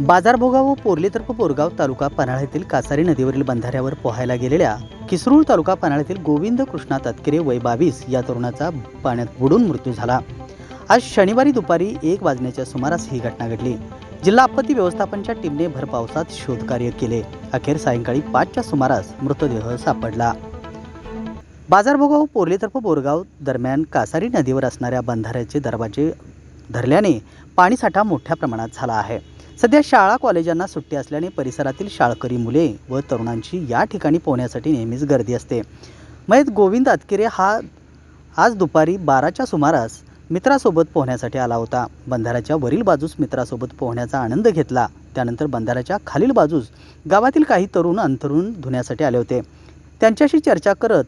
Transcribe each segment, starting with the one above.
बाजारभोगा व पोर्लीतर्फ बोरगाव तालुका पन्हाळा येथील कासारी नदीवरील बंधाऱ्यावर पोहायला गेलेल्या किसरूळ तालुका पन्हाळा येथील गोविंद कृष्णा तत्किरे वय बावीस या तरुणाचा पाण्यात बुडून मृत्यू झाला. आज शनिवारी दुपारी एक वाजण्याच्या सुमारास ही घटना घडली. जिल्हा आपत्ती व्यवस्थापनच्या टीमने भरपावसात शोधकार्य केले. अखेर सायंकाळी पाचच्या सुमारास मृतदेह सापडला. बाजारभोगाव पोर्लीतर्फ बोरगाव दरम्यान कासारी नदीवर असणाऱ्या बंधाऱ्याचे दरवाजे धरल्याने पाणीसाठा मोठ्या प्रमाणात झाला आहे. सध्या शाळा कॉलेजांना सुट्टी असल्याने परिसरातील शाळकरी मुले व तरुणांची या ठिकाणी पोहण्यासाठी नेहमीच गर्दी असते. मयत गोविंद अतकिरे हा आज दुपारी बाराच्या सुमारास मित्रासोबत पोहण्यासाठी आला होता. बंधाऱ्याच्या वरील बाजूस मित्रासोबत पोहण्याचा आनंद घेतला. त्यानंतर बंधाऱ्याच्या खालील बाजूस गावातील काही तरुण अंथरून धुण्यासाठी आले होते. त्यांच्याशी चर्चा करत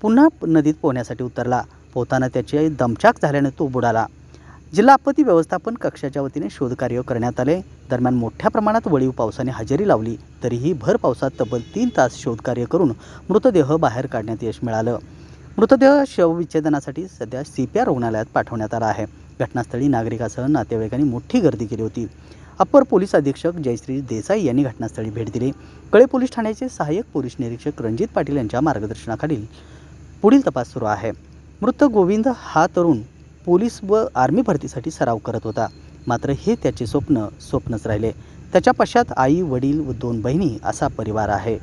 पुन्हा नदीत पोहण्यासाठी उतरला. पोहताना त्याची दमछाक झाल्याने तो बुडाला. जिल्हा आपत्ती व्यवस्थापन कक्षाच्या वतीने शोधकार्य करण्यात आले. दरम्यान मोठ्या प्रमाणात वळीव पावसाने हजेरी लावली तरीही भर पावसात तब्बल तीन तास शोधकार्य करून मृतदेह बाहेर काढण्यात यश मिळालं. मृतदेह शवविच्छेदनासाठी सध्या सी पी आर रुग्णालयात पाठवण्यात आला आहे. घटनास्थळी नागरिकासह नातेवाईकांनी मोठी गर्दी केली होती. अप्पर पोलीस अधीक्षक जयश्री देसाई यांनी घटनास्थळी भेट दिली. कळे पोलीस ठाण्याचे सहाय्यक पोलीस निरीक्षक रणजित पाटील यांच्या मार्गदर्शनाखाली पुढील तपास सुरू आहे. मृत गोविंद हा तरुण पोलीस व आर्मी भरतीसाठी सराव करत होता. मात्र हे त्याचे स्वप्न स्वप्नच राहिले. त्याच्या पश्चात आई वडील व दोन बहिणी असा परिवार आहे.